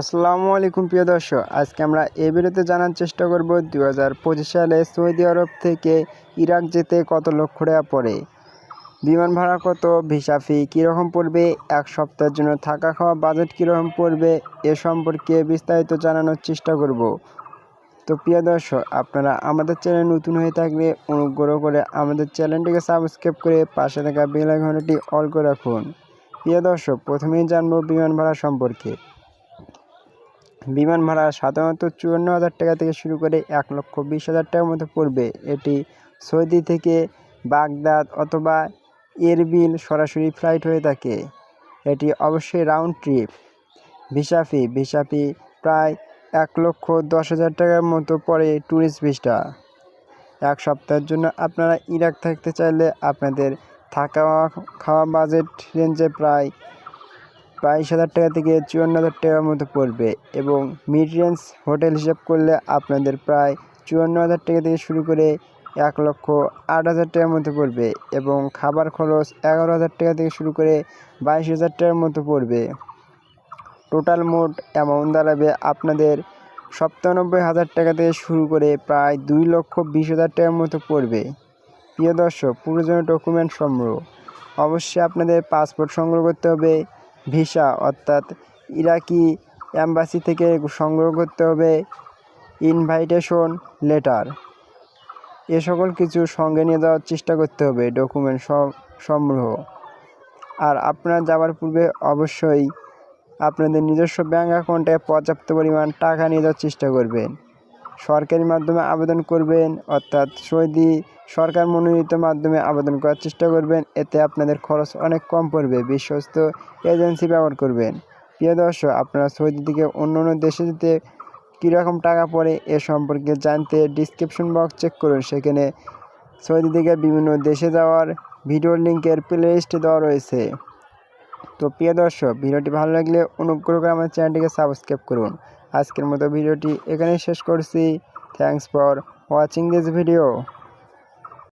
আসসালামু আলাইকুম, প্রিয় দর্শক। আজকে আমরা এই ভিডিওতে জানার চেষ্টা করব দু হাজার পঁচিশ সালে সৌদি আরব থেকে ইরাক যেতে কত লক্ষ টাকা পড়ে, বিমান ভাড়া কত, ভিসা ফি কীরকম পড়বে, এক সপ্তাহের জন্য থাকা খাওয়া বাজেট কীরকম পড়বে, এ সম্পর্কে বিস্তারিত জানানোর চেষ্টা করব। তো প্রিয় দর্শক, আপনারা আমাদের চ্যানেল নতুন হয়ে থাকলে অনুগ্রহ করে আমাদের চ্যানেলটিকে সাবস্ক্রাইব করে পাশে থাকা বেল আইকনটি অল করে রাখুন। প্রিয় দর্শক, প্রথমেই জানব বিমান ভাড়া সম্পর্কে। বিমান ভাড়া সাধারণত চুয়ান্ন হাজার টাকা থেকে শুরু করে এক লক্ষ বিশ হাজার টাকার মতো পড়বে। এটি সৌদি থেকে বাগদাদ অথবা এরবিল সরাসরি ফ্লাইট হয়ে থাকে। এটি অবশ্যই round trip visa fee visa fee প্রায় এক লক্ষ দশ হাজার টাকার মতো পড়ে ট্যুরিস্ট ভিসা এক সপ্তাহের জন্য আপনারা ইরাক থাকতে চাইলে আপনাদের থাকা খাওয়া বাজেট রেঞ্জে প্রায় বাইশ হাজার টাকা থেকে চুয়ান্ন হাজার টাকার মতো পড়বে এবং মিড রেঞ্জ হোটেল হিসাব করলে আপনাদের প্রায় চুয়ান্ন হাজার টাকা থেকে শুরু করে এক লক্ষ আট হাজার টাকার মতো পড়বে এবং খাবার খরচ এগারো হাজার টাকা থেকে শুরু করে বাইশ হাজার টাকার মতো পড়বে। টোটাল মোট অ্যামাউন্ট দাঁড়াবে আপনাদের সপ্তানব্বই হাজার টাকা থেকে শুরু করে প্রায় দুই লক্ষ বিশ হাজার টাকার মতো পড়বে। প্রিয় দর্শক প্রয়োজনীয় ডকুমেন্ট সংগ্রহ অবশ্যই আপনাদের পাসপোর্ট সংগ্রহ করতে হবে। ভিসা, অর্থাৎ ইরাকি অ্যাম্বাসি থেকে সংগ্রহ করতে হবে ইনভাইটেশন লেটার। এ সকল কিছু সঙ্গে নিয়ে যাওয়ার চেষ্টা করতে হবে, ডকুমেন্ট সংগ্রহ। আর আপনার যাওয়ার পূর্বে অবশ্যই আপনাদের নিজস্ব ব্যাঙ্ক অ্যাকাউন্টে পর্যাপ্ত পরিমাণ টাকা নিয়ে যাওয়ার চেষ্টা করবেন। সরকারি মাধ্যমে আবেদন করবেন, অর্থাৎ সৌদি সরকার মনোনীত মাধ্যমে আবেদন করার চেষ্টা করবেন। এতে আপনাদের খরচ অনেক কম পড়বে। বিশ্বস্ত এজেন্সি ব্যবহার করবেন। প্রিয় দর্শক, আপনারা সৌদি থেকে অন্য অন্য দেশে যেতে কীরকম টাকা পড়ে এ সম্পর্কে জানতে ডিসক্রিপশন বক্স চেক করুন। সেখানে সৌদি থেকে বিভিন্ন দেশে যাওয়ার ভিডিওর লিঙ্কের প্লে লিস্টে দেওয়া রয়েছে। তো প্রিয় দর্শক, ভিডিওটি ভালো লাগলে অনুগ্রহ করে আমার চ্যানেলটিকে সাবস্ক্রাইব করুন। আজকের মতো ভিডিওটি এখানেই শেষ করছি। Thanks for watching this video